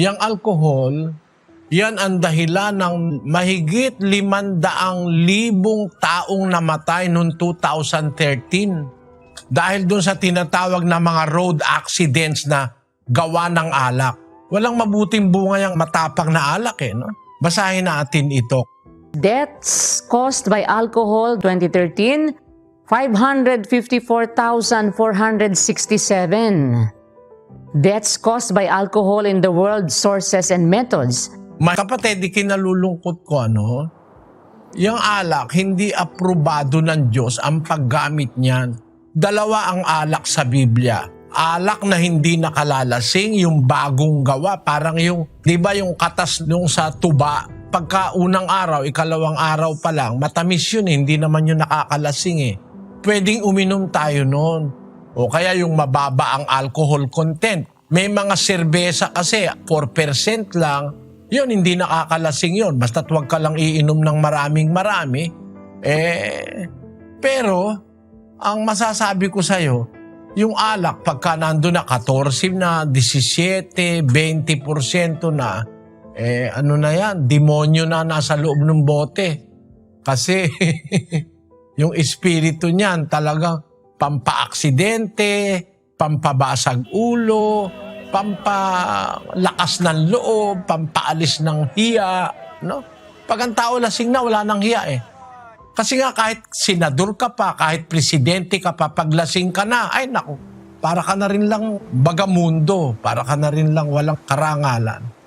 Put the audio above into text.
Yung alcohol, yan ang dahilan ng mahigit limandaang libong taong namatay noong 2013 dahil doon sa tinatawag na mga road accidents na gawa ng alak. Walang mabuting bunga yung matapang na alak eh. No? Basahin natin ito. Deaths caused by alcohol 2013 554,467. Deaths caused by alcohol in the world sources and methods. Mga kapatid, kinalulungkot ko ano, yung alak, hindi aprobado ng Diyos ang paggamit niyan. Dalawa ang alak sa Biblia. Alak na hindi nakalalasing, yung bagong gawa. Parang yung, di ba yung katas nung sa tuba, pagka unang araw, ikalawang araw pa lang, matamis yun eh, hindi naman yun nakakalasing eh. Pwedeng uminom tayo noon. O kaya yung mababa ang alcohol content. May mga serbesa kasi, 4% lang, yun, hindi nakakalasing yun. Basta't huwag ka lang iinom ng maraming marami. Eh, pero, ang masasabi ko sa'yo, yung alak, pagka nando na 14 na, 17, 20% na, eh, ano na yan, demonyo na nasa loob ng bote. Kasi, yung espiritu niyan talagang pampaaksidente, pampabasag ulo, pampalakas ng loob, pampaalis ng hiya, no? Pag ang tao lasing na, wala nang hiya eh. Kasi nga kahit senador ka pa, kahit presidente ka pa, pag lasing ka na, ay naku, para ka na rin lang bagamundo, para ka na rin lang walang karangalan.